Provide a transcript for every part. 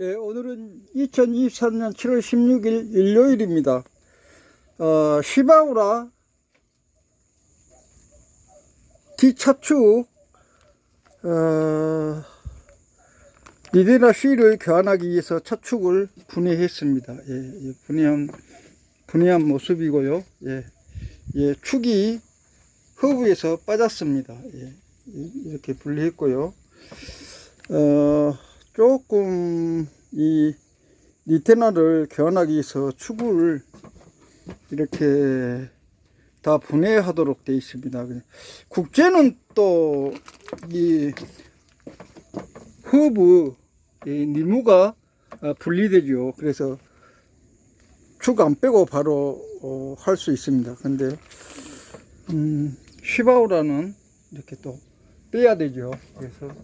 예, 오늘은 2023년 7월 16일 일요일입니다. 어, 시바우라 D차축 어, 니데나 C를 교환하기 위해서 차축을 분해했습니다. 예, 예, 분해한 분해한 모습이고요. 예, 예, 축이 허브에서 빠졌습니다. 예, 이- 이렇게 분리했고요. 어, 조금 이 니테나를 교환하기 위해서 축을 이렇게 다 분해하도록 되어 있습니다. 국제는 또 이 허브 이 니무가 아, 분리되죠. 그래서 축 안 빼고 바로 어, 할 수 있습니다. 근데 음, 시바우라는 이렇게 또 빼야 되죠. 그래서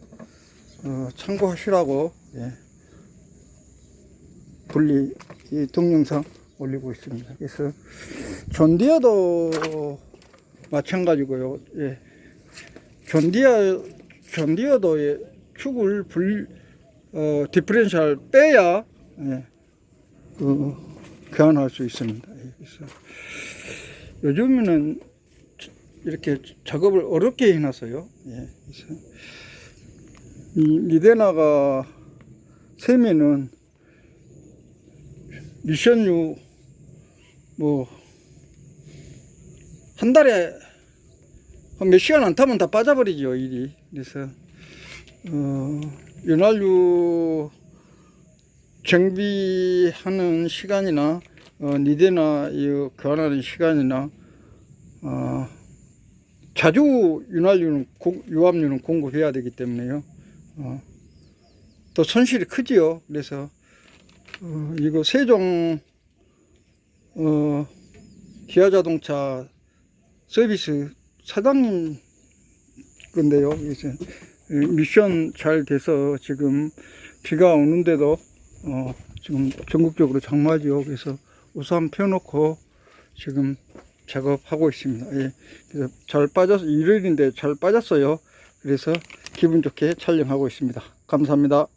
어, 참고하시라고 예. 분리 이 동영상 올리고 있습니다. 그래서 존디어도 마찬가지고요. 예. 존디어 존디어도 예, 축을 불 어, 디퍼렌셜 빼야 예. 그, 교환할 수 있습니다. 예, 그래서 요즘에는 이렇게 작업을 어렵게 해놨어요. 예. 그래서 이 미데나가 세면은 미션유 뭐한 달에 한 몇 시간 안 타면 다 빠져버리죠 일이 그래서 어 윤활유 정비하는 시간이나 어, 니데나 이 교환하는 시간이나 어, 자주 윤활유는 공- 유압유는 공급해야 되기 때문에요. 어, 또 손실이 크지요. 그래서 어, 이거 세종 어, 기아자동차 서비스 사장님 건데요. 그래서 이 미션 잘 돼서 지금 비가 오는데도 어, 지금 전국적으로 장마지요. 그래서 우산 펴놓고 지금 작업하고 있습니다. 예. 잘 빠졌, 일요일인데 잘 빠졌어요. 그래서 기분 좋게 촬영하고 있습니다. 감사합니다.